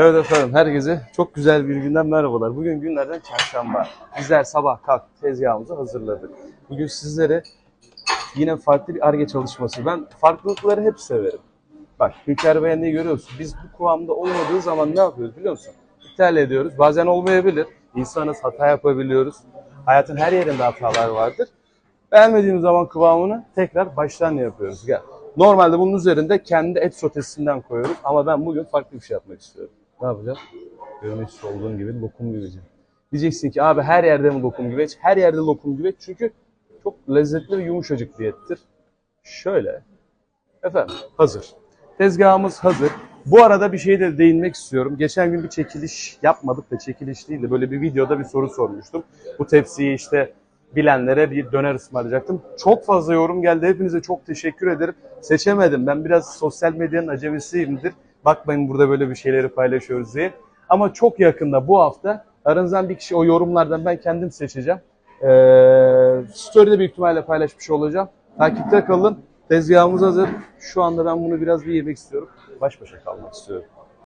Evet efendim herkese çok güzel bir günden merhabalar. Bugün günlerden çarşamba. Bizler sabah kalktık tezgahımızı hazırladık. Bugün sizlere yine farklı bir arge çalışması. Ben farklılıkları hep severim. Bak Hünkar Beğendiği görüyorsun. Biz bu kıvamda olmadığı zaman ne yapıyoruz biliyor musun? İptal ediyoruz. Bazen olmayabilir. İnsanız hata yapabiliyoruz. Hayatın her yerinde hatalar vardır. Beğenmediğimiz zaman kıvamını tekrar baştan yapıyoruz. Gel. Normalde bunun üzerinde kendi et sotesinden koyuyoruz ama ben bugün farklı bir şey yapmak istiyorum. Ne yapacağım? Görmüş olduğun gibi lokum yiyeceğim. Diyeceksin ki abi her yerde mi lokum güveç? Her yerde lokum güveç çünkü çok lezzetli ve yumuşacık bir ettir. Şöyle. Efendim hazır. Tezgahımız hazır. Bu arada bir şeye de değinmek istiyorum. Geçen gün bir çekiliş yapmadık da çekiliş değil de böyle bir videoda bir soru sormuştum. Bu tepsiyi işte bilenlere bir döner ısmarlayacaktım. Çok fazla yorum geldi. Hepinize çok teşekkür ederim. Seçemedim. Ben biraz sosyal medyanın acemisiyimdir. Bakmayın burada böyle bir şeyleri paylaşıyoruz diye. Ama çok yakında bu hafta aranızdan bir kişi o yorumlardan ben kendim seçeceğim. Ee, story'de büyük ihtimalle paylaşmış olacağım. Takipte kalın. Tezgahımız hazır. Şu anda ben bunu biraz bir yemek istiyorum. Baş başa kalmak istiyorum.